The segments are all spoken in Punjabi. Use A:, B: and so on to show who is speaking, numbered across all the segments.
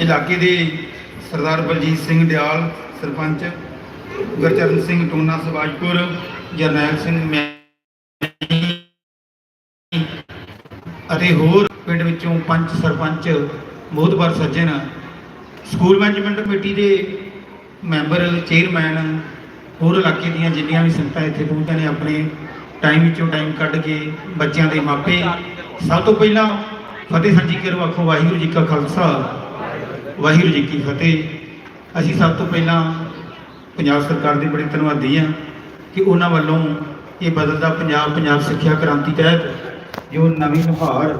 A: ਇਲਾਕੇ ਦੇ ਸਰਦਾਰ ਬਲਜੀਤ ਸਿੰਘ ਦਿਆਲ, ਸਰਪੰਚ ਗੁਰਚਰਨ ਸਿੰਘ ਟੋਨਾ ਸਵਾਜਪੁਰ ਜਰਨੈਲ ਸਿੰਘ ਮੈਣੀ ਅਤੇ ਹੋਰ ਪਿੰਡ ਵਿੱਚੋਂ ਪੰਚ ਸਰਪੰਚ ਮੋਹਤਬਰ ਸੱਜਣ, ਸਕੂਲ ਮੈਨੇਜਮੈਂਟ ਕਮੇਟੀ ਦੇ ਮੈਂਬਰ, ਚੇਅਰਮੈਨ, ਹੋਰ ਇਲਾਕੇ ਦੀਆਂ ਜਿੰਨੀਆਂ ਵੀ ਸੰਗਤਾਂ ਇੱਥੇ ਪਹੁੰਚੀਆਂ ਨੇ, ਆਪਣੇ ਟਾਈਮ ਵਿੱਚੋਂ ਟਾਈਮ ਕੱਢ ਕੇ ਬੱਚਿਆਂ ਦੇ ਮਾਪੇ, ਸਭ ਤੋਂ ਪਹਿਲਾਂ ਫਤਿਹ ਸਾਂਝੀ ਕਰੋ ਆਖੋ, ਵਾਹਿਗੁਰੂ ਜੀ ਕਾ ਖਾਲਸਾ, ਵਾਹਿਗੁਰੂ ਜੀ ਕੀ ਫਤਿਹ। ਅਸੀਂ ਸਭ ਤੋਂ ਪਹਿਲਾਂ ਪੰਜਾਬ ਸਰਕਾਰ ਦੇ ਬੜੇ ਧੰਨਵਾਦੀ ਹਾਂ ਕਿ ਉਹਨਾਂ ਵੱਲੋਂ ਇਹ ਬਦਲਦਾ ਪੰਜਾਬ ਪੰਜਾਬ ਸਿੱਖਿਆ ਕ੍ਰਾਂਤੀ ਤਹਿਤ ਜੋ ਨਵੀਂ ਨੁਹਾਰ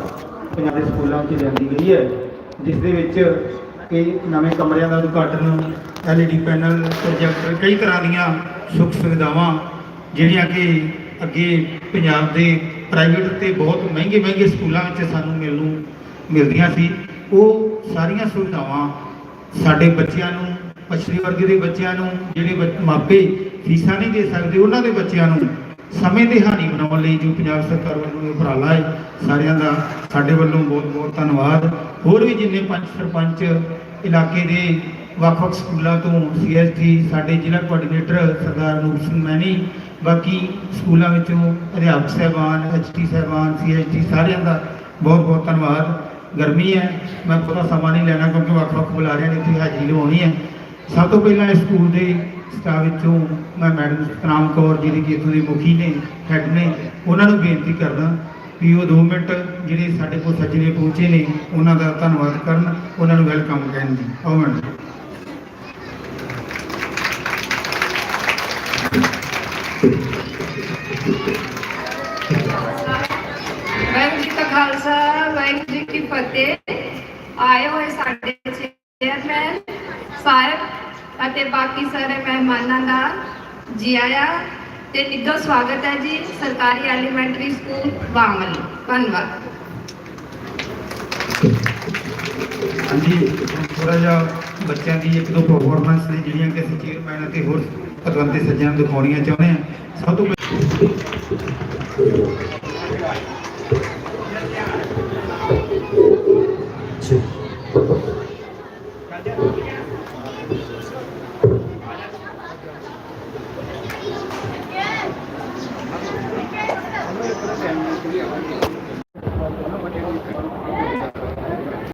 A: ਪੰਜਾਬ ਦੇ ਸਕੂਲਾਂ 'ਚ ਲਿਆਂਦੀ ਗਈ ਹੈ, ਜਿਸ ਦੇ ਵਿੱਚ ਕਈ ਨਵੇਂ ਕਮਰਿਆਂ ਦਾ ਉਦਘਾਟਨ ਐਲਈਡੀ ਪੈਨਲ, ਪ੍ਰੋਜੈਕਟਰ, ਕਈ ਤਰ੍ਹਾਂ ਦੀਆਂ ਸੁੱਖ ਸੁਵਿਧਾਵਾਂ ਜਿਹੜੀਆਂ ਕਿ ਅੱਗੇ ਪੰਜਾਬ ਦੇ ਪ੍ਰਾਈਵੇਟ ਤੇ ਬਹੁਤ ਮਹਿੰਗੇ ਮਹਿੰਗੇ ਸਕੂਲਾਂ ਵਿੱਚ ਸਾਨੂੰ ਮਿਲਣ ਨੂੰ ਮਿਲਦੀਆਂ ਸੀ। ਉਹ ਸਾਰੀਆਂ ਸੁਵਿਧਾਵਾਂ ਸਾਡੇ ਬੱਚਿਆਂ ਨੂੰ, ਪਛੜੀ ਵਰਗ ਦੇ ਬੱਚਿਆਂ ਨੂੰ, ਜਿਹੜੇ ਬੱਚ- ਮਾਪੇ ਫੀਸਾਂ ਨਹੀਂ ਦੇ ਸਕਦੇ, ਉਹਨਾਂ ਦੇ ਬੱਚਿਆਂ ਨੂੰ ਸਮੇਂ ਦੇ ਹਾਨੀ ਬਣਾਉਣ ਲਈ ਜੋ ਪੰਜਾਬ ਸਰਕਾਰ ਵੱਲੋਂ ਇਹ ਉਪਰਾਲਾ ਹੈ, ਸਾਰਿਆਂ ਦਾ ਸਾਡੇ ਵੱਲੋਂ ਬਹੁਤ ਬਹੁਤ ਧੰਨਵਾਦ। ਹੋਰ ਵੀ ਜਿੰਨੇ ਪੰਚ ਸਰਪੰਚ ਇਲਾਕੇ ਦੇ ਵੱਖ-ਵੱਖ ਸਕੂਲਾਂ ਤੋਂ ਸੀਐਸਟੀ ਸਾਡੇ ਜ਼ਿਲ੍ਹਾ ਕੋਆਰਡੀਨੇਟਰ ਸਰਦਾਰ ਨੂਰ ਸਿੰਘ ਮੈਣੀ ਬਾਕੀ ਸਕੂਲਾਂ ਵਿੱਚੋਂ ਅਧਿਆਪਕ ਸਹਿਬਾਨ ਐਚਟੀ ਸਹਿਬਾਨ ਸੀਐਸਟੀ ਸਾਰਿਆਂ ਦਾ ਬਹੁਤ ਬਹੁਤ ਧੰਨਵਾਦ। ਗਰਮੀ ਹੈ, ਮੈਂ ਪੂਰਾ ਸਮਾਂ ਨਹੀਂ ਲੈਣਾ ਕਿਉਂਕਿ ਵੱਖ-ਵੱਖ ਬੁਲਾਰਿਆਂ ਨੇ ਇੱਥੇ ਹਾਜ਼ਰੀ ਲਵਾਉਣੀ ਹੈ। ਸਭ ਤੋਂ ਪਹਿਲਾਂ ਇਸ ਸਕੂਲ ਦੇ ਸਟਾਫ ਵਿੱਚੋਂ ਮੈਂ ਮੈਡਮ ਸਤਨਾਮ ਕੌਰ ਜਿਹੜੀ ਕਿ ਇੱਥੋਂ ਦੀ ਮੁਖੀ ਨੇ, ਹੈੱਡ ਨੇ, ਉਹਨਾਂ ਨੂੰ ਬੇਨਤੀ ਕਰਦਾ ਵੀ ਉਹ 2 ਮਿੰਟ ਜਿਹੜੇ ਸਾਡੇ ਕੋਲ ਸੱਜਣੇ ਪਹੁੰਚੇ ਨੇ, ਉਹਨਾਂ ਦਾ ਧੰਨਵਾਦ ਕਰਨ, ਉਹਨਾਂ ਨੂੰ ਵੈਲਕਮ ਕਹਿਣ ਦੀ। ਆਓ ਮੈਡਮ
B: ਵਾਹਿਗੁਰੂ ਜੀ ਕਾ ਖਾਲਸਾ ਵਾਹਿਗੁਰੂ ਜੀ ਕੀ ਫਤਿਹ। ਆਏ ਹੋਏ ਸਾਡੇ ਚੇਅਰਮੈਨ ਸਾਹਿਬ ਅਤੇ ਬਾਕੀ ਸਾਰੇ ਮਹਿਮਾਨਾਂ ਦਾ ਜੀ ਆਇਆਂ ਤੇ ਨਿੱਘਾ ਸਵਾਗਤ ਹੈ ਜੀ ਸਰਕਾਰੀ ਐਲੀਮੈਂਟਰੀ ਸਕੂਲ ਬਾਮਲ। ਧੰਨਵਾਦ।
A: ਹਾਂਜੀ ਥੋੜਾ ਜਿਹਾ ਬੱਚਿਆਂ ਦੀ ਇੱਕ ਦੋ ਪਰਫਾਰਮੈਂਸ ਨੇ ਜਿਹੜੀਆਂ ਕਿ ਅਸੀਂ ਚੇਅਰਮੈਨ ਅਤੇ ਹੋਰ ਪਤਵੰਤੇ ਸੱਜਣਾਂ ਨੂੰ ਦਿਖਾਉਣੀਆਂ ਚਾਹੁੰਦੇ ਹਾਂ। ਸਭ ਤੋਂ Gracias.